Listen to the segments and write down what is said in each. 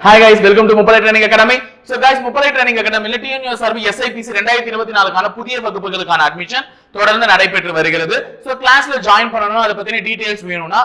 Hi guys welcome to முப்படை training academy so guys முப்படை training அகாடமில டிஎன்யூஎஸ் ஆர்பி எஸ்ஐபிசி ரெண்டாயிரத்தி இருபத்தி நாலுக்கான புதிய வகுப்புகளுக்கான அட்மிஷன் தொடர்ந்து நடைபெற்று வருகிறது. சோ கிளாஸ்ல ஜாயின் பண்ணணும் அதை பத்தின டீடைல்ஸ் வேணும்னா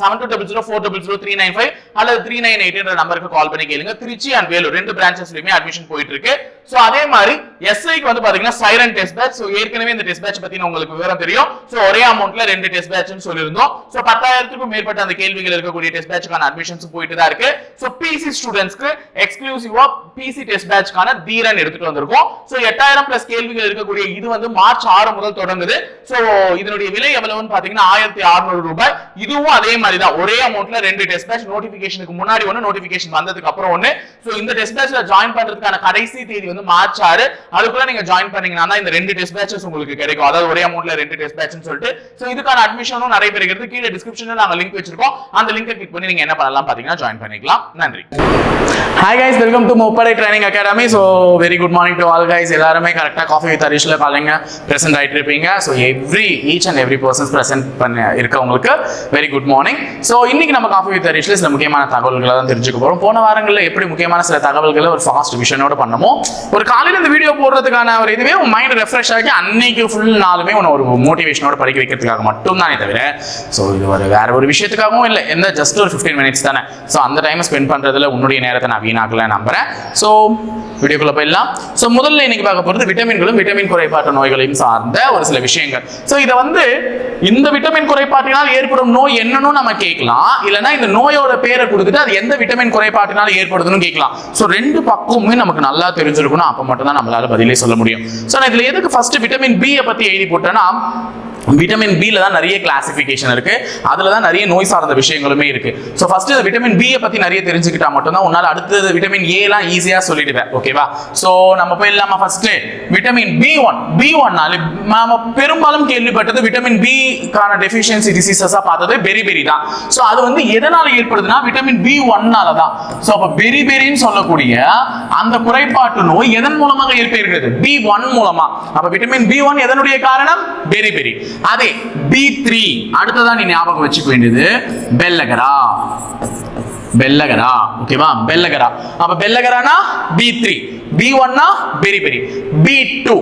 seven two double zero four double zero three nine five அல்லது த்ரீ நைன் எயிட் நம்பருக்கு கால் பண்ணி கேளுங்க. திருச்சி அண்ட் வேலூர் ரெண்டு பிரான்ச்சஸ்லயுமே அட்மிஷன் போயிட்டு இருக்கு ஸோ அதே மாதிரி எஸ்ஐக்கு வந்து பாத்தீங்கன்னா சைரன் டெஸ்ட் பேட்ச் ஸோ ஏற்கனவே இந்த டெஸ்ட் பேட்ச் பத்தி உங்களுக்கு விவரம் தெரியும். ஸோ ஒரே அமௌண்ட்ல ரெண்டு டெஸ்ட் பேட்ச்னு சொல்லியிருந்தோம். ஸோ பத்தாயிரத்துக்கும் மேற்பட்ட அந்த கேள்விகள் இருக்கக்கூடிய டெஸ்ட் பேட்ச்க்கான அட்மிஷன்ஸ் போயிட்டு தான் இருக்கு. ஸோ பிசி ஸ்டூடெண்ட்ஸ்க்கு எக்ஸ்க்ளூசிவா பிசி டெஸ்ட் பேட்ச்க்கான தீரன் எடுத்துட்டு வந்திருக்கோம். ஸோ எட்டாயிரம் பிளஸ் கேள்விகள் இருக்கக்கூடிய இது வந்து மார்ச் ஆறு முதல் தொடங்குது. ஸோ இதனுடைய விலை எவ்வளவுன்னு பாத்தீங்கன்னா ஆயிரத்தி அறுநூறு ரூபாய். இதுவும் அதே மாதிரி தான் ஒரே அமௌண்ட்ல ரெண்டு டெஸ்ட் பேட்ச் நோட்டிபிகேஷனுக்கு முன்னாடி ஒன்னு நோட்டிபிகேஷன் வந்ததுக்கு அப்புறம் ஒன்னு சோ இந்த டெஸ்ட் பேட்ச்ல ஜாயின் பண்றதுக்கான கடைசி தேதி வந்து மார்ச் ஆறு அதுக்குள்ள நீங்க ஜாயின் பண்ணீங்கன்னா தான் இந்த ரெண்டு டெஸ்ட் பேட்சஸ் உங்களுக்கு கிடைக்கும். அதாவது ஒரே அமௌண்ட்ல ரெண்டு டெஸ்ட் பேட்ச்னு சொல்லிட்டு. சோ இதுக்கான அட்மிஷனும் நடைபெறுகிறது கீழே டிஸ்கிரிப்ஷன்ல நாங்க லிங்க் வச்சிருக்கோம். அந்த லிங்கை கிளிக் பண்ணி நீங்க என்ன பண்ணலாம் பாத்தீங்கன்னா ஜாயின் பண்ணிக்கலாம். நன்றி. Hi guys welcome to Muppadai training academy so very good morning to all guys எல்லாருமே கரெக்டாக காஃபி வித் ஹரிஷ்ல காலைங்க ப்ரெசென்ட் ஆகிட்டு இருப்பீங்க. So every each and every persons present பண்ண இருக்கவங்களுக்கு வெரி குட் மார்னிங் ஸோ இன்னைக்கு நம்ம காஃபி வித் ஹரிஷ்ல சில முக்கியமான தகவல்களை தான் தெரிஞ்சுக்க போகிறோம் போன வாரங்களில் எப்படி முக்கியமான சில தகவல்களை ஒரு ஃபாஸ்ட் விஷனோட பண்ணமோ ஒரு காலையில் இந்த வீடியோ போடுறதுக்கான ஒரு இதுவே உன் மைண்ட் ரெஃப்ரெஷ் ஆகி அன்னைக்கு ஃபுல் நாளுமே உன்னை ஒரு மோட்டிவேஷனோட படிக்க வைக்கிறதுக்காக மட்டும்தானே தவிர ஸோ இது ஒரு வேற ஒரு விஷயத்துக்காகவும் இல்லை. எந்த ஜஸ்ட் ஒரு ஃபிஃப்டீன் மினிட்ஸ் தானே. ஸோ அந்த டைம் ஸ்பெண்ட் பண்ணுறதுல உன்னுடைய நேரத்தை நான் வீணாக்கல நம்புறேன். ஸோ வீடியோக்குள்ள போயிடலாம். ஸோ முதல்ல இன்னைக்கு பார்க்க போகிறது விட்டமின்களும் விட்டமின் குறைபாட்டு நோய்களையும் சார்ந்த ஒரு சில விஷயங்கள். ஸோ இதை வந்து இந்த விட்டமின் குறைபாட்டினால் ஏற்படும் நோய் என்னன்னு நம்ம கேட்கலாம். இல்லைன்னா இந்த நோயோட பேரை கொடுத்துட்டு அது எந்த விட்டமின் குறைபாட்டினால் ஏற்படுதுன்னு கேட்கலாம். ஸோ ரெண்டு பக்கமுமே நமக்கு நல்லா தெரிஞ்சிருக்கணும் அப்போ மட்டும் தான் நம்மளால பதிலே சொல்ல முடியும். ஸோ நான் இதில் எதுக்கு ஃபர்ஸ்ட் விட்டமின் பியை பற்றி எழுதி போட்டேன்னா விட்டமின் பியில் தான் நிறைய கிளாசிஃபிகேஷன் இருக்கு. அதில் தான் நிறைய நோய் சார்ந்த விஷயங்களுமே இருக்கு. ஸோ ஃபர்ஸ்ட் இந்த விட்டமின் பியை பற்றி நிறைய தெரிஞ்சுக்கிட்டா மட்டும்தான் உன்னால் அடுத்தது விட்டமின் ஏலாம் ஈஸியாக சொல்லிடுவேன் ஓகேவா ஸோ நம்ம போயிடலாமா first vitamin B one B ஒன்னால் நாம பெரும்பாலும் கேள்விப்பட்டது விட்டமின் பிக்கான டெஃபிஷியன்சி டிசீசஸாக பார்த்தது பெரி பெரி தான். ஸோ அது வந்து எதனால் ஏற்படுதுன்னா விட்டமின் பி ஒன்னால தான். ஸோ அப்போ பெரி பெரின்னு சொல்லக்கூடிய அந்த குறைபாட்டு நோய் எதன் மூலமாக ஏற்படுகிறது? பி ஒன் மூலமா. அப்போ விட்டமின் பி ஒன் எதனுடைய காரணம்? பெரி பெரி அதே பி த்ரீ அடுத்ததான் நீ ஞாபகம் வச்சுக்க வேண்டியது பெல்லகரா பெல்லகரா ஓகேவா பெல்லகரா அப்ப பெல்லகரானா பி த்ரீ பி ஒன்னா beriberi B two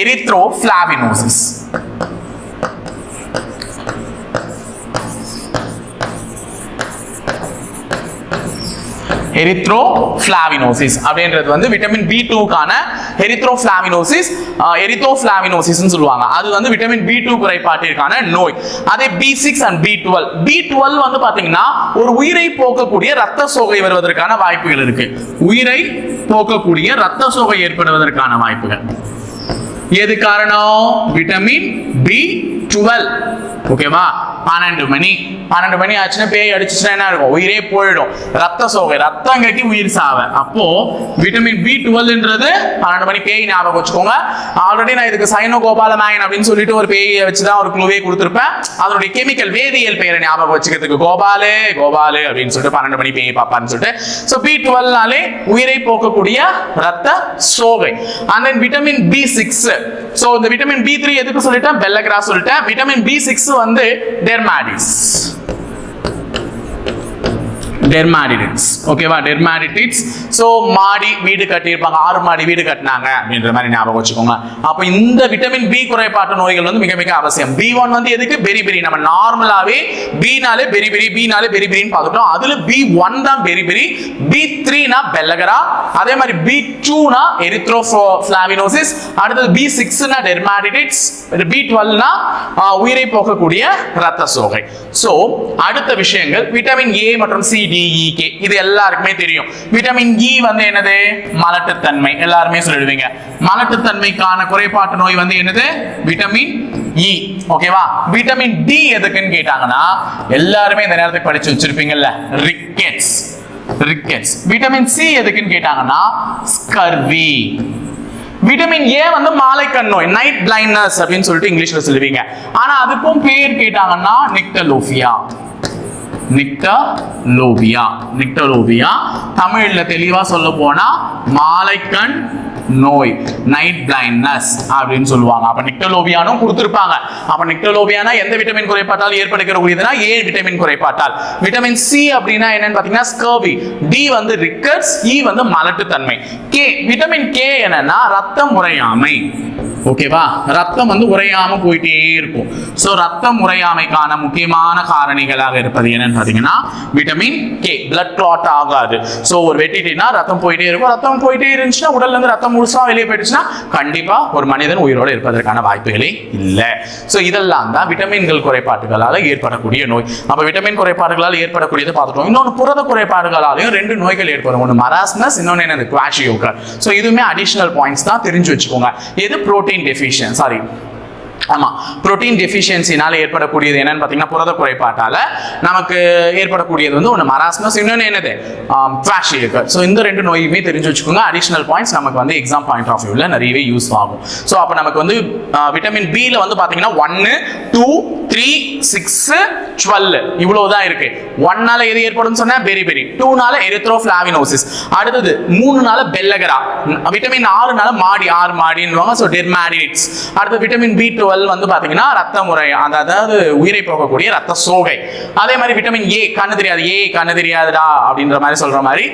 erythro பிளாவினோசிஸ் erythro பிளாவினோசிஸ் அப்படின்றது வந்து விட்டமின் பி டூக்கான எரித்ரோ பிளாவினோசிஸ் எரித்ரோ பிளாவினோசிஸ் சொல்லுவாங்க. அது வந்து விட்டமின் பி டூ குறைபாட்டிற்கான நோய். அதே B six and B twelve B twelve வந்து பாத்தீங்கன்னா ஒரு உயிரை போக்கக்கூடிய ரத்த சோகை வருவதற்கான வாய்ப்புகள் இருக்கு. உயிரை போக்கக்கூடிய ரத்த சோகை ஏற்படுவதற்கான வாய்ப்புகள். எது காரணம்? Vitamin B twelve. ஓகேவா? பன்னெண்டு மணி. பன்னெண்டு மணி ஆச்சுன்னா பேய் அடிச்சுச்சுன்னா என்ன இருக்கும் உயிரே போயிடும். ரத்த சோகை. ரத்தம் கட்டி உயிர் சாவ. அப்போ விட்டமின் பி டுவெல்ன்றது பன்னெண்டு மணி பேய் ஞாபகம் வச்சுக்கோங்க. ஆல்ரெடி நான் இதுக்கு சைனோ கோபாலமேயன் அப்படின்னு சொல்லிட்டு ஒரு பேயை வச்சுதான் ஒரு குழுவே கொடுத்துருப்பேன். அதனுடைய கெமிக்கல் வேதியியல் பெயரை ஞாபகம் வச்சுக்கிறதுக்கு கோபாலு கோபாலு அப்படின்னு சொல்லிட்டு பன்னெண்டு மணி பேய் பாப்பான்னு சொல்லிட்டு. ஸோ பி டுவெல்னாலே உயிரை போக்கக்கூடிய ரத்த சோகை. And then vitamin B six so இந்த விட்டமின் பி த்ரீ எதுக்கு சொல்லிட்டேன்? பெல்லக்ரா சொல்லிட்டேன். விட்டமின் பி சிக்ஸ் வந்து டெர்மாடிஸ் டெர்மாடிடிட்ஸ் ஓகேவா டெர்மாடிடிட்ஸ் ஸோ மாடி வீடு கட்டியிருப்பாங்க. ஆறு மாடி வீடு கட்டினாங்க அப்படின்ற மாதிரி ஞாபகம் வச்சுக்கோங்க. அப்போ இந்த விட்டமின் பி குறைபாட்டு நோய்கள் வந்து மிக மிக அவசியம். பி ஒன் வந்து எதுக்கு? பெரி பெரி நம்ம நார்மலாகவே பினாலே பெரி பெரி பினாலே பெரி பெரின்னு பார்த்துட்டோம் அதில் பி ஒன் தான் பெரி பெரி பி த்ரீனா பெல்லகரா அதே மாதிரி பி டூனா எரித்ரோஃபோ ஃபிளாவினோசிஸ் அடுத்தது பி சிக்ஸ்னா டெர்மாடிடிட்ஸ் பி டுவெல்னா உயிரை போக்கக்கூடிய ரத்த சோகை. ஸோ அடுத்த விஷயங்கள். விட்டமின் ஏ மற்றும் சி டி ஜிஇகே இது எல்லாருக்குமே தெரியும். விட்டமின் இ e வந்து என்னது? மலட்டுத்தன்மை. எல்லாருமே சொல்லிடுவீங்க. மலட்டுத்தன்மைக்கான குறைபாட்டு நோய் வந்து என்னது? விட்டமின் இ ஓகேவா விட்டமின் டி எதுக்குன்னு கேட்டாங்கன்னா எல்லாருமே இந்த நேரத்துக்கு படிச்சு வச்சிருப்பீங்கல்ல. ரிக்கெட்ஸ் ரிக்கெட்ஸ் விட்டமின் சி எதுக்குன்னு கேட்டாங்கன்னா ஸ்கர்வி விட்டமின் ஏ வந்து மாலைக்கண் நோய் நைட் பிளைண்ட்னஸ் அப்படின்னு சொல்லிட்டு இங்கிலீஷ்ல சொல்லுவீங்க. ஆனா அதுக்கும் பேர் கேட்டாங்கன்னா நிக்டலோஃபியா நிக்டலோபியா. நிக்டலோபியா. தமிழில் தெளிவாக சொல்ல போனால் மாலைக்கண் நோய் நைட் பிளைண்ட்னஸ் அப்படின்னு சொல்லுவாங்க. அப்போ நிக்டலோபியானும் கொடுத்துருப்பாங்க. அப்போ நிக்டலோபியானா எந்த விட்டமின் குறைபாட்டால் ஏற்படுகிறக்கூடியதுன்னா ஏ விட்டமின் குறைபாட்டால். விட்டமின் சி அப்படின்னா என்னன்னு பார்த்தீங்கன்னா ஸ்கர்வி டி வந்து ரிக்கர்ஸ் இ e வந்து மலட்டுத்தன்மை. கே விட்டமின் கே என்னன்னா ரத்தம் முறையாமை ஓகேவா? ரத்தம் வந்து உறையாம போயிட்டே இருக்கும். சோ ரத்தம் உறையாமைக்கான முக்கியமான காரணிகளாக இருப்பது என்னன்னு பாத்தீங்கன்னா விட்டமின் கே பிளட் கிளாட் ஆகாது. சோ ஒரு வெட்டிட்டீங்கன்னா ரத்தம் போயிட்டே இருக்கும். ரத்தம் போயிட்டே இருந்துச்சுன்னா உடல்ல இருந்து ரத்தம் முழுசா வெளியே போயிடுச்சுன்னா கண்டிப்பா ஒரு மனிதன் உயிரோட இருப்பதற்கான வாய்ப்புகளே இல்லை. சோ இதெல்லாம் தான் விட்டமின்கள் குறைபாடுகளால ஏற்படக்கூடிய நோய். அப்ப விட்டமின் குறைபாடுகளால் ஏற்படக்கூடியது பார்த்துட்டோம். இன்னொன்று புரத குறைபாடுகளாலையும் ரெண்டு நோய்கள் ஏற்படும். ஒன்று மராஸ்மஸ் இன்னொன்று என்னது குவாஷியோக்கர் ஸோ இதுவுமே அடிஷனல் பாயிண்ட்ஸ் தான் தெரிஞ்சு வச்சுக்கோங்க. எது புரோட்டீன் டெஃபிஷியன் சாரி ஆமா. புரோட்டீன் டெஃபிஷியன்சினால ஏற்படக்கூடியது என்னன்னு பார்த்தீங்கன்னா புரத குறைபாட்டால நமக்கு ஏற்படக்கூடியது வந்து ஒன்று மராஸ்மஸ் இன்னொன்று என்னது? குவாஷியோக்கர் ஸோ இந்த ரெண்டு நோயுமே தெரிஞ்சு வச்சுக்கோங்க. அடிஷனல் பாயிண்ட்ஸ் நமக்கு வந்து எக்ஸாம் பாயிண்ட் ஆஃப் வியூவில் நிறையவே யூஸ் ஆகும். ஸோ அப்போ நமக்கு வந்து விட்டமின் பியில் வந்து பார்த்தீங்கன்னா ஒன்று டூ த்ரீ சிக்ஸ் டுவெல் இவ்வளோ தான் இருக்கு ஒன்னால எது ஏற்படும் சொன்னா பெரி பெரி டூனால எரித்ரோஃபிளாவினோசிஸ் அடுத்தது மூணுனால பெல்லகரா விட்டமின் ஆறுனால மாடி ஆறு மாடின்னுவாங்க. ஸோ டெர்மாடினிட்ஸ் அடுத்து விட்டமின் பி டுவெல் வந்து பார்த்தீங்கன்னா ரத்த முறை அந்த அதாவது உயிரை போகக்கூடிய ரத்த சோகை. அதே மாதிரி விட்டமின் ஏ கண்ணு தெரியாது. ஏ கண்ணு தெரியாதுடா அப்படின்ற மாதிரி சொல்ற மாதிரி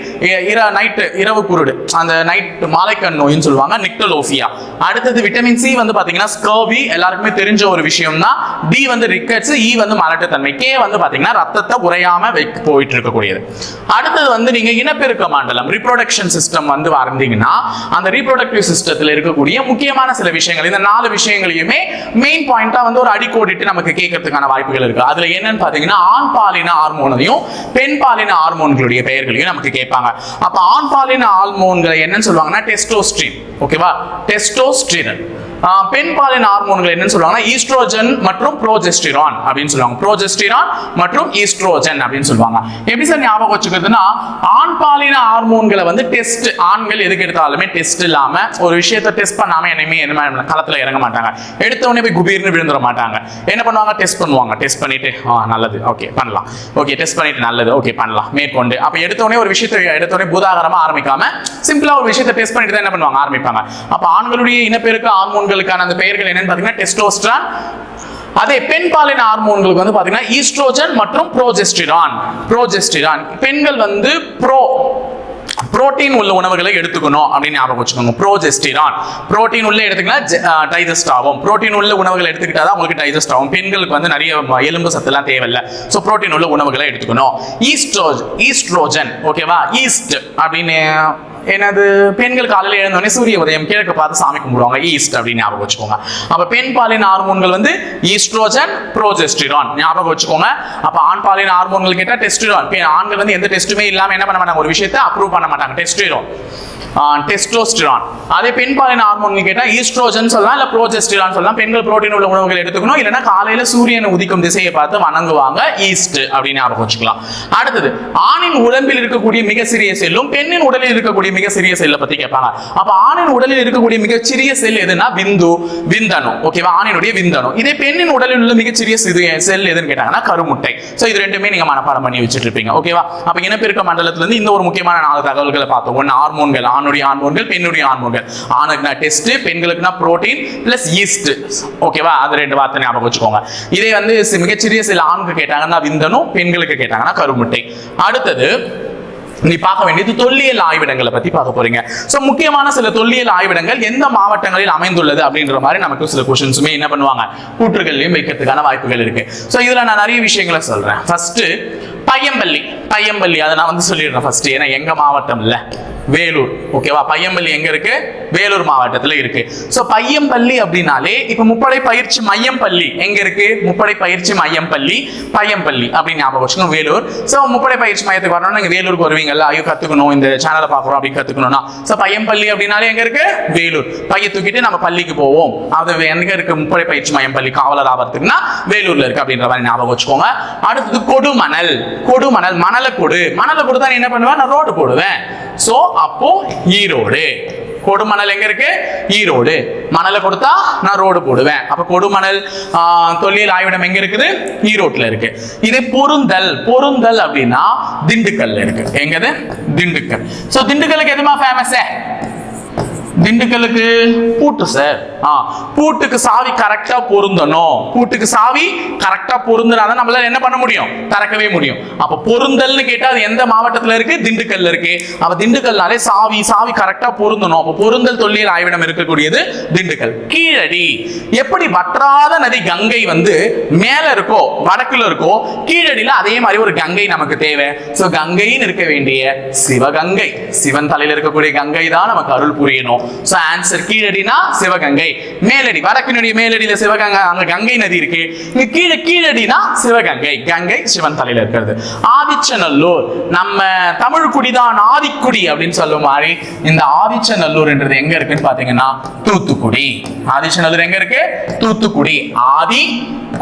இர நைட்டு இரவு குருடு அந்த நைட் மாலைக்கண் நோயின்னு சொல்லுவாங்க நிக்டலோஃபியா அடுத்தது விட்டமின் சி வந்து பார்த்தீங்கன்னா ஸ்கர்வி எல்லாருக்குமே தெரிஞ்ச ஒரு விஷயம் தான் டி வந்து ரிக்கட்ஸ் இ e வந்து மலட்டுத்தன்மை. கே வந்து பார்த்தீங்கன்னா ரத்தத்தை உறையாம வைக்க போயிட்டு இருக்கக்கூடியது அடுத்தது வந்து நீங்க இனப்பெருக்க மண்டலம் ரீப்ரொடக்ஷன் சிஸ்டம் வந்து வரந்தீங்கன்னா அந்த ரீப்ரொடக்டிவ் சிஸ்டத்தில் இருக்கக்கூடிய முக்கியமான சில விஷயங்கள் இந்த நாலு விஷயங்களையுமே மெயின் பாயிண்டா வந்து ஒரு அடிக்கோடிட்டு நமக்கு கேட்கறதுக்கான வாய்ப்புகள் இருக்கு. அதுல என்னன்னு பாத்தீங்கன்னா ஆண் பாலின ஹார்மோனையும் பெண் பாலின ஹார்மோன்களுடைய பெயர்களையும் நமக்கு கேட்பாங்க. அப்ப ஆண் பாலின ஹார்மோன்களை என்னன்னு சொல்லுவாங்கன்னா டெஸ்டோஸ்ட்ரின் ஓகேவா டெஸ்டோஸ்ட்ரின் பெண் பாலின ஹார்மோன்கள் என்னன்னு சொல்லுவாங்கன்னா ஈஸ்ட்ரோஜன் மற்றும் ப்ரோஜெஸ்டிரான் அப்படின்னு சொல்லுவாங்க. ப்ரோஜெஸ்டிரான் மற்றும் ஈஸ்ட்ரோஜன் அப்படின்னு சொல்லுவாங்க. எப்படி சார் ஞாபகம் வச்சுக்கிறதுனா ஆண் பாலின ஹார்மோன்களை வந்து டெஸ்ட் ஆண்கள் எதுக்கு எடுத்தாலுமே டெஸ்ட் இல்லாம ஒரு விஷயத்த டெஸ்ட் பண்ணாம என்னமே என்ன களத்துல இறங்க மாட்டாங்க. எடுத்த உடனே போய் குபீர்னு விழுந்துட மாட்டாங்க. என்ன பண்ணுவாங்க? டெஸ்ட் பண்ணுவாங்க. டெஸ்ட் பண்ணிட்டு ஆ நல்லது. ஓகே பண்ணலாம். ஓகே டெஸ்ட் பண்ணிட்டு நல்லது. ஓகே பண்ணலாம். மேற்கொண்டு. அப்ப எடுத்த உடனே ஒரு விஷயத்தை எடுத்த உடனே பூதாகரமா ஆரம்பிக்காம சிம்பிளா ஒரு விஷயத்தை டெஸ்ட் பண்ணிட்டு தான் என்ன பண்ணுவாங்க? ஆரம்பிப்பாங்க. அப்ப ஆண்களுடைய இனப்பெருக்க ஹார்மோன்களுக்கான அந்த பெயர்கள் என்னன்னு பார்த்தீங்கன்னா டெஸ்டோஸ்ட்ரான் அதே பெண் பாலின ஹார்மோன்களுக்கு வந்து பார்த்தீங்கன்னா ஈஸ்ட்ரோஜன் மற்றும் ப்ரோஜெஸ்டிரான். ப்ரோஜெஸ்டிரான். பெண்கள் வந்து ப்ரோ புரோட்டீன் உள்ள உணவுகளை எடுத்துக்கணும் அப்படின்னு ஞாபகம் வச்சுக்கோங்க. ப்ரோஜெஸ்டிரான். புரோட்டீன் உள்ள எடுத்துக்கிட்டா டைஜஸ்ட் ஆகும். புரோட்டீன் உள்ள உணவுகளை எடுத்துக்கிட்டா தான் உங்களுக்கு டைஜஸ்ட் ஆகும். பெண்களுக்கு வந்து நிறைய எலும்பு சத்துலாம் தேவையில்லை. ஸோ புரோட்டீன் உள்ள உணவுகளை எடுத்துக்கணும். ஈஸ்ட்ரோஜ் ஈஸ்ட்ரோஜன் ஓகேவா ஈஸ்ட் அப்படின்னு எனது பெண்கள் காலையில் எழுந்தோடனே சூரிய உதயம் கிழக்கு பார்த்து சாமி கும்பிடுவாங்க ஈஸ்ட் அப்படின்னு ஞாபகம் வச்சுக்கோங்க. அப்ப பெண் பாலின ஹார்மோன்கள் வந்து ஈஸ்ட்ரோஜன் ப்ரோஜெஸ்டிரான் ஞாபகம் வச்சுக்கோங்க. அப்ப ஆண் பாலின ஹார்மோன்கள் கேட்டா டெஸ்டிரான். ஆண்கள் வந்து எந்த டெஸ்ட்டுமே இல்லாம என்ன பண்ண மாட்டாங்க ஒரு விஷயத்தை அப்ரூவ் பண்ண மாட்டாங்க. டெஸ்டிரான். டெஸ்டோஸ்டிரான். அதே பெண் பாலின ஹார்மோன் கேட்டா ஈஸ்ட்ரோஜன் சொல்லலாம் இல்ல ப்ரோஜெஸ்டிரான் சொல்லலாம். பெண்கள் புரோட்டீன் உள்ள உணவுகள் எடுத்துக்கணும் இல்லைன்னா காலையில சூரியன் உதிக்கும் திசையை பார்த்து வணங்குவாங்க ஈஸ்ட் அப்படின்னு ஞாபகம் வச்சுக்கலாம். அடுத்தது ஆணின் உடம்பில் இருக்கக்கூடிய மிக சிறிய செல்லும் பெண்ணின் உடலில் இருக்கக்கூடிய மிக சிறிய செல்லை பத்தி கேட்பாங்க. அப்ப ஆணின் உடலில் இருக்கக்கூடிய மிகச்சிறிய செல் எதுனா விந்து விந்தணு. ஓகேவா ஆணினுடைய விந்தணு. இதே பெண்ணின் உடலில் உள்ள மிகச்சிறிய சிறிய செல் எதுன்னு கேட்டாங்கன்னா கருமுட்டை. சோ இது ரெண்டுமே நீங்க மனப்பாடம் பண்ணி வச்சுட்டு இருப்பீங்க ஓகேவா அப்ப இனப்பெருக்க மண்டலத்துல இருந்து இந்த ஒரு முக்கியமான நாலு தகவல்களை பார்த்தோம். ஒன்னு ஹார்மோன்கள் ஆணுடைய ஹார்மோன்கள் பெண்ணுடைய ஹார்மோன்கள் ஆணுக்குனா டெஸ்ட் பெண்களுக்குனா புரோட்டீன் பிளஸ் ஈஸ்ட் ஓகேவா அது ரெண்டு வார்த்தை ஞாபகம் வச்சுக்கோங்க. இதே வந்து மிகச்சிறிய சில ஆணுக்கு கேட்டாங்கன்னா விந்தனும் பெண்களுக்கு கேட்டாங்கன்னா கருமுட்டை. அடுத்தது நீ பார்க்க வேண்டியது தொல்லியல் ஆய்விடங்களை பத்தி பார்க்க போறீங்க. ஸோ முக்கியமான சில தொல்லியல் ஆய்விடங்கள் எந்த மாவட்டங்களில் அமைந்துள்ளது அப்படின்ற மாதிரி நமக்கு சில கொஸ்டின்ஸுமே என்ன பண்ணுவாங்க? கூற்றுகள்லையும் வைக்கிறதுக்கான வாய்ப்புகள் இருக்கு. ஸோ இதுல நான் நிறைய விஷயங்களை சொல்றேன். ஃபர்ஸ்ட் பையம்பள்ளி. பையம்பள்ளி அதை நான் வந்து சொல்லிடுறேன் ஃபர்ஸ்ட் ஏன்னா எங்க மாவட்டம் இல்லை வேலூர். ஓகேவா பையம்பள்ளி எங்க இருக்கு? வேலூர் மாவட்டத்தில் இருக்கு. ஸோ பையம்பள்ளி அப்படின்னாலே இப்போ முப்படை பயிற்சி மையம் பள்ளி எங்க இருக்கு? முப்படை பயிற்சி மையம் பள்ளி பையம்பள்ளி அப்படின்னு ஞாபகம் வச்சுக்கணும் வேலூர். ஸோ முப்படை பயிற்சி மையத்துக்கு வரணும் நீங்க வேலூருக்கு வருவீங்கல்ல ஐயோ கத்துக்கணும் இந்த சேனலை பார்க்குறோம் அப்படி கத்துக்கணும்னா. ஸோ பையம்பள்ளி அப்படின்னாலே எங்க இருக்கு? வேலூர். பைய தூக்கிட்டு நம்ம பள்ளிக்கு போவோம். அது எங்க இருக்கு முப்படை பயிற்சி மையம் பள்ளி காவலர் ஆகிறதுக்குன்னா வேலூர்ல இருக்கு அப்படின்ற மாதிரி ஞாபகம் வச்சுக்கோங்க. அடுத்தது கொடுமணல். கொடுமணல் மணலை கொடு மணலை கொடுத்தா நீ என்ன பண்ணுவேன் நான் ரோடு போடுவேன். சோ அப்போ ஈரோடு. கொடுமணல் எங்க இருக்கு? ஈரோடு. மணலை கொடுத்தா நான் ரோடு போடுவேன். அப்ப கொடுமணல் தொல்லியல் ஆய்விடம் எங்க இருக்குது? ஈரோட்ல இருக்கு. இதே பொருந்தல் பொருந்தல் அப்படின்னா திண்டுக்கல்ல இருக்கு. எங்கது? திண்டுக்கல். சோ திண்டுக்கலுக்கு எதுமா ஃபேமஸ் திண்டுக்கலுக்கு பூட்டு சார். ஆ பூட்டுக்கு சாவி கரெக்டா பொருந்தணும். பூட்டுக்கு சாவி கரெக்டா பொருந்தினாதான் நம்மளால என்ன பண்ண முடியும்? திறக்கவே முடியும். அப்ப பொருந்தல்னு கேட்டா அது எந்த மாவட்டத்துல இருக்கு? திண்டுக்கல்ல இருக்கு. அப்ப திண்டுக்கல்னாலே சாவி சாவி கரெக்டா பொருந்தணும். அப்ப பொருந்தல் தொல்லியல் ஆய்விடம் இருக்கக்கூடியது திண்டுக்கல். கீழடி. எப்படி வற்றாத நதி கங்கை வந்து மேல இருக்கோ வடக்குல இருக்கோ கீழடியில அதே மாதிரி ஒரு கங்கை நமக்கு தேவை. சோ கங்கைன்னு இருக்க வேண்டிய சிவகங்கை. சிவன் தலையில இருக்கக்கூடிய கங்கை தான் நமக்கு அருள் புரியணும். ஸோ ஆன்சர் கீழடினா சிவகங்கை. மேலடி வடக்கினுடைய மேலடியில் சிவகங்கை அங்க கங்கை நதி இருக்கு. இங்க கீழே கீழடினா சிவகங்கை. கங்கை சிவன் தலையில் இருக்கிறது. ஆதிச்சநல்லூர் நம்ம தமிழ் குடிதான் ஆதிக்குடி அப்படின்னு சொல்லும் மாதிரி இந்த ஆதிச்சநல்லூர்ன்றது எங்க இருக்குன்னு பாத்தீங்கன்னா தூத்துக்குடி. ஆதிச்சநல்லூர் எங்க இருக்கு? தூத்துக்குடி. ஆதி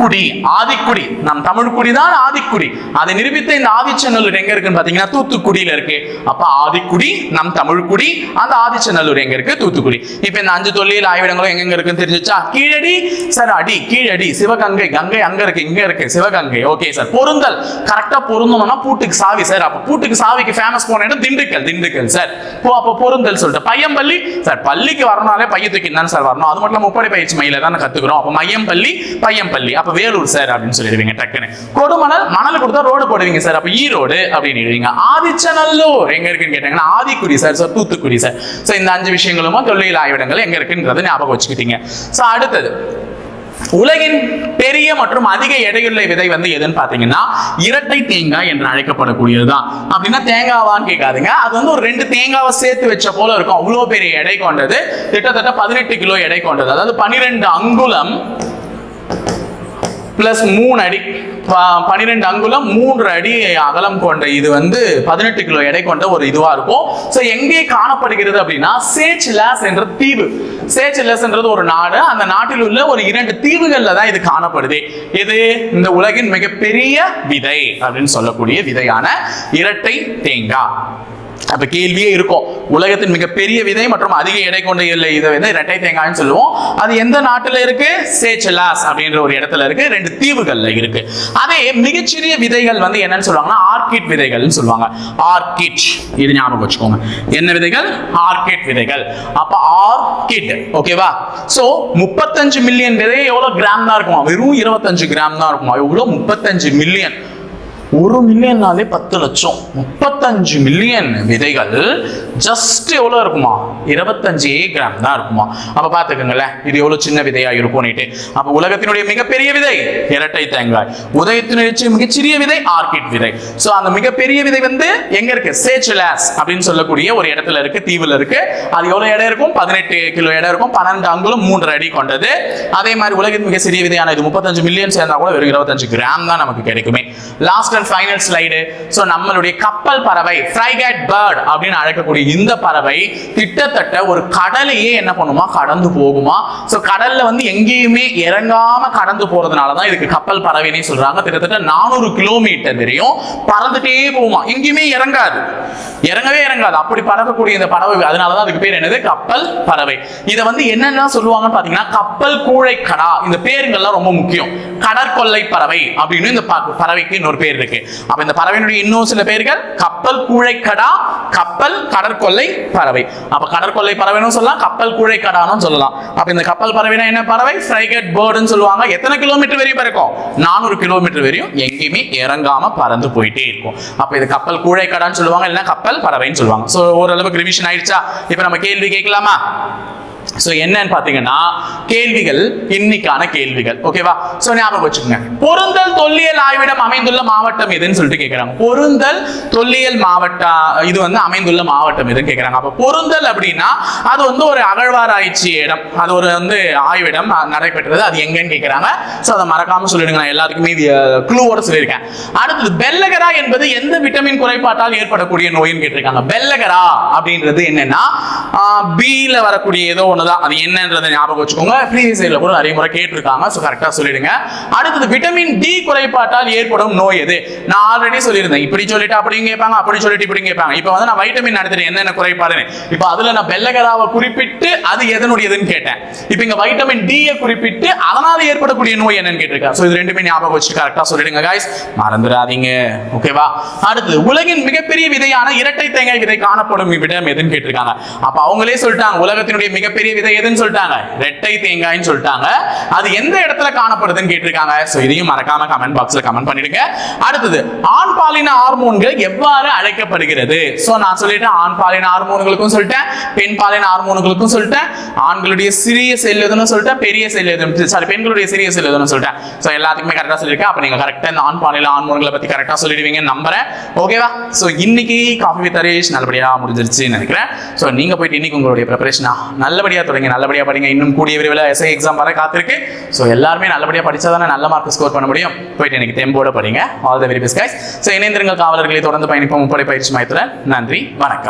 குடி ஆதிக்குடி. நம் தமிழ் குடி தான் ஆதிக்குடி. அதை நிரூபித்த இந்த ஆதிச்சநல்லூர் எங்க இருக்குன்னு பாத்தீங்கன்னா தூத்துக்குடியில இருக்கு. அப்ப ஆதிக்குடி நம் தமிழ் குடி அந்த ஆதிச்சநல்லூர் எங்க இருக்கு? தூத்துக்குடி. இப்ப இந்த அஞ்சு தொல்லியல் ஆய்விடங்களும் எங்க இருக்குன்னு தெரிஞ்சுச்சா கீழடி சார் அடி கீழடி சிவகங்கை கங்கை அங்க இருக்கு இங்க இருக்கு சிவகங்கை. ஓகே சார் பொருந்தல். கரெக்டா பொருந்தணும்னா பூட்டுக்கு சாவி சார் அப்ப பூட்டுக்கு சாவிக்கு ஃபேமஸ் போன இடம் திண்டுக்கல் திண்டுக்கல் சார் ஓ அப்ப பொருந்தல் சொல்லிட்டு. பையம்பள்ளி சார் பள்ளிக்கு வரணும்னாலே பைய தூக்கி தானே சார் வரணும். அது மட்டும் இல்லாம முப்படை பயிற்சி மையில தானே கத்துக்கிறோம். அப்ப மையம்பள்ளி பையம்பள்ளி. அப்ப வேலூர் சார் அப்படின்னு சொல்லிடுவீங்க டக்குன்னு. கொடுமணல் மணல் கொடுத்தா ரோடு போடுவீங்க சார் அப்ப ஈரோடு அப்படின்னு எழுதுவீங்க. ஆதிச்சநல்லூர். எங்க இருக்குன்னு கேட்டாங்கன்னா ஆதிக்குடி sir sir Thoothukudi sir so இந்த அஞ்சு விஷயங்களும் தொல்லியல் ஆய்விடங்கள் எங்க இருக்குன்றது ஞாபகம் வச்சுக்கிட்டீங்க. சோ அடுத்தது உலகின் பெரிய மற்றும் அதிக எடையுள்ள விதை வந்து எதுன்னு பாத்தீங்கன்னா இரட்டை தேங்காய் என்று அழைக்கப்படக்கூடியதுதான். அப்படின்னா தேங்காவான்னு கேட்காதுங்க. அது வந்து ஒரு ரெண்டு தேங்காவை சேர்த்து வச்ச போல இருக்கும். அவ்வளவு பெரிய எடை கொண்டது. கிட்டத்தட்ட பதினெட்டு கிலோ எடை கொண்டது. அதாவது பனிரெண்டு அங்குலம் பிளஸ் மூணு அடி ப- பன்னிரெண்டு அங்குலம் மூன்று அடி அகலம் கொண்ட இது வந்து பதினெட்டு கிலோ எடை கொண்ட ஒரு இதுவா இருக்கும். ஸோ எங்கே காணப்படுகிறது அப்படின்னா சேச்சிலாஸ் என்ற தீவு. சேச் என்றது ஒரு நாடு. அந்த நாட்டில் உள்ள ஒரு இரண்டு தீவுகள்ல தான் இது காணப்படுது. இது இந்த உலகின் மிகப்பெரிய விதை அப்படின்னு சொல்லக்கூடிய விதையான இரட்டை தேங்காய். அப்ப கேள்வியே இருக்கும். உலகத்தின் மிகப்பெரிய விதை மற்றும் அதிக எடை கொண்ட இல்லை இதை வந்து இரட்டை தேங்காய்னு சொல்லுவோம். அது எந்த நாட்டுல இருக்கு? சேச்சலாஸ் அப்படின்ற ஒரு இடத்துல இருக்கு. ரெண்டு தீவுகள்ல இருக்கு. அதே மிகச்சிறிய விதைகள் வந்து என்னன்னு சொல்லுவாங்கன்னா ஆர்கிட் விதைகள்னு சொல்லுவாங்க. ஆர்கிட். இது ஞாபகம் வச்சுக்கோங்க. என்ன விதைகள்? ஆர்கிட் விதைகள். அப்ப ஆர்கிட் ஓகேவா சோ முப்பத்தஞ்சு மில்லியன் விதை எவ்வளவு கிராம் தான் இருக்குமா? வெறும் இருபத்தஞ்சு கிராம் தான் இருக்குமா? எவ்வளவு? முப்பத்தஞ்சு மில்லியன் ஒரு மில்லியன்னாலே பத்து லட்சம். முப்பத்தஞ்சு மில்லியன் விதைகள் ஜஸ்ட் எவ்வளோ இருக்குமா? இருபத்தஞ்சு கிராம் தான் இருக்குமா. அப்ப பார்த்துக்கோங்களேன் இது எவ்வளோ சின்ன விதையா இருக்கும்னுட்டு. அப்போ உலகத்தினுடைய மிகப்பெரிய விதை இரட்டை தேங்காய். உதயத்தினுடைய மிகச்சிறிய விதை ஆர்கிட் விதை. ஸோ அந்த மிகப்பெரிய விதை வந்து எங்க இருக்கு? சேச்சுலாஸ் அப்படின்னு சொல்லக்கூடிய ஒரு இடத்துல இருக்கு தீவுல இருக்கு. அது எவ்வளவு இடம் இருக்கும்? பதினெட்டு கிலோ இடம் இருக்கும். பன்னெண்டு அங்குலம் மூன்று அடி கொண்டது. அதே மாதிரி உலகத்தின் மிக சிறிய விதையான இது முப்பத்தஞ்சு மில்லியன் சேர்ந்தா கூட வெறும் இருபத்தஞ்சு கிராம் தான் நமக்கு கிடைக்குமே. Last and final slide so நம்மளுடைய கப்பல் பறவை ஃப்ரைகேட் பேர்ட் அப்படின்னு அழைக்கக்கூடிய இந்த பறவை கிட்டத்தட்ட ஒரு கடலையே என்ன பண்ணுமா? கடந்து போகுமா? ஸோ கடல்ல வந்து எங்கேயுமே இறங்காம கடந்து போறதுனால தான் இதுக்கு கப்பல் பறவைன்னே சொல்றாங்க. கிட்டத்தட்ட நானூறு கிலோமீட்டர் வரையும் பறந்துட்டே போகுமா? எங்கேயுமே இறங்காது. இறங்கவே இறங்காது. அப்படி பறக்கக்கூடிய இந்த பறவை அதனாலதான் அதுக்கு பேர் என்னது? கப்பல் பறவை. இதை வந்து என்னென்ன சொல்லுவாங்கன்னு பாத்தீங்கன்னா கப்பல் கூழை கடா இந்த பேருங்கள்லாம் ரொம்ப முக்கியம். கடற்கொள்ளை பறவை அப்படின்னு இந்த பறவைக்கு இன்னொரு பேர் இருக்கு. அப்ப இந்த பறவையினுடைய இன்னும் சில பேர்கள் கப்பல் கூழைக்கடா கப்பல் கடற்கொள்ளை பறவை. அப்ப கடற்கொள்ளை பறவைன்னு சொல்லலாம் கப்பல் கூழைக்கடான்னு சொல்லலாம். அப்ப இந்த கப்பல் பறவைனா என்ன பறவை? ஃப்ரைகட் பேர்டுன்னு சொல்லுவாங்க. எத்தனை கிலோமீட்டர் வரையும் பறக்கும் நானூறு கிலோமீட்டர் வரையும் எங்கேயுமே இறங்காம பறந்து போயிட்டே இருக்கும். அப்ப இது கப்பல் கூழைக்கடான்னு சொல்லுவாங்க இல்லைன்னா கப்பல் பறவைன்னு சொல்லுவாங்க. ஸோ ஓரளவுக்கு ரிவிஷன் ஆயிடுச்சா? இப்ப நம்ம கேள்வி கேட்கலாமா? சோ என்னன்னு பாத்தீங்கன்னா கேள்விகள் இன்னைக்கான கேள்விகள். ஓகேவா சோ ஞாபகம் வச்சுக்கோங்க. பொருந்தல் தொல்லியல் ஆய்விடம் அமைந்துள்ள மாவட்டம் எதுன்னு சொல்லிட்டு கேட்குறாங்க பொருந்தல் தொல்லியல் மாவட்டம் இது வந்து அமைந்துள்ள மாவட்டம் எதுன்னு கேட்குறாங்க அப்போ பொருந்தல் அப்படின்னா அது வந்து ஒரு அகழ்வாராய்ச்சி இடம். அது ஒரு வந்து ஆய்விடம் நடைபெற்றது. அது எங்கன்னு கேட்குறாங்க சோ அதை மறக்காம சொல்லிடுங்க நான் எல்லாத்துக்குமே க்ளூவோட சொல்லியிருக்கேன். அடுத்தது பெல்லகரா என்பது எந்த விட்டமின் குறைபாட்டால் ஏற்படக்கூடிய நோயின்னு கேட்டிருக்காங்க. பெல்லகரா அப்படின்றது என்னன்னா பீல வரக்கூடிய ஏதோ ஒன்று சொன்னதா? அது என்னன்றதை ஞாபகம் வச்சுக்கோங்க. ப்ரீவியஸ் சைடில் கூட நிறைய முறை கேட்டிருக்காங்க. ஸோ கரெக்டாக சொல்லிடுங்க. அடுத்தது விட்டமின் டி குறைபாட்டால் ஏற்படும் நோய் எது? நான் ஆல்ரெடி சொல்லியிருந்தேன். இப்படி சொல்லிட்டு அப்படி கேட்பாங்க அப்படி சொல்லிட்டு இப்படி கேட்பாங்க. இப்போ வந்து நான் வைட்டமின் நடத்திட்டு என்னென்ன குறைபாடுன்னு. இப்போ அதில் நான் பெல்லகராவை குறிப்பிட்டு அது எதனுடையதுன்னு கேட்டேன். இப்போ இங்கே வைட்டமின் டியை குறிப்பிட்டு அதனால் ஏற்படக்கூடிய நோய் என்னன்னு கேட்டிருக்கேன் ஸோ இது ரெண்டுமே ஞாபகம் வச்சு கரெக்டாக சொல்லிடுங்க காய்ஸ் மறந்துடாதீங்க. ஓகேவா அடுத்தது உலகின் மிகப்பெரிய விதையான இரட்டை தேங்காய் விதை காணப்படும் விடம் எதுன்னு கேட்டிருக்காங்க. அப்போ அவங்களே சொல்லிட்டாங்க உலகத்தினுடைய மிகப்பெரிய விதை எதுன்னு சொல்லிட்டாங்க. ரெட்டை தேங்காய்னு சொல்லிட்டாங்க. அது எந்த இடத்துல காணப்படுதுன்னு கேட்டிருக்காங்க? ஸோ இதையும் மறக்காம கமெண்ட் பாக்ஸ்ல கமெண்ட் பண்ணிடுங்க. அடுத்தது ஆண் பாலின ஹார்மோன்கள் எவ்வாறு அழைக்கப்படுகிறது? ஸோ நான் சொல்லிட்டேன் ஆண் பாலின ஹார்மோன்களுக்கும் சொல்லிட்டேன் பெண் பாலின ஹார்மோன்களுக்கும் சொல்லிட்டேன் ஆண்களுடைய சிறிய செல் எதுன்னு சொல்லிட்டேன் பெரிய செல் எதுன்னு சாரி பெண்களுடைய சிறிய செல் எதுன்னு சொல்லிட்டேன். ஸோ எல்லாத்துக்குமே கரெக்டாக சொல்லியிருக்கேன். அப்போ நீங்கள் கரெக்டாக இந்த ஆண் பாலின ஹார்மோன்களை பற்றி கரெக்டாக சொல்லிடுவீங்கன்னு நம்புறேன். ஓகேவா ஸோ இன்னைக்கு காஃபி வித் ஹரேஷ் நல்லபடியாக முடிஞ்சிருச்சுன்னு நினைக்கிறேன். ஸோ நீங்கள் போயிட்டு இன்னைக்கு உங்களுடைய ப்ரிப்பரேஷனா நல்லபடியா தொடங்க நல்லபடியா படிங்க. இன்னும் கூடிய விரைவில் எஸ்ஐ எக்ஸாம் வர காத்திருக்கு. ஸோ எல்லாருமே நல்லபடியா படிச்சா தானே நல்ல மார்க் ஸ்கோர் பண்ண முடியும்? போயிட்டு எனக்கு தெம்போட படிங்க. All the very best guys so இணைந்திருங்கள் காவலர்களை தொடர்ந்து பயணிப்போம். முப்படை பயிற்சி மையத்துடன் நன்றி வணக்கம்.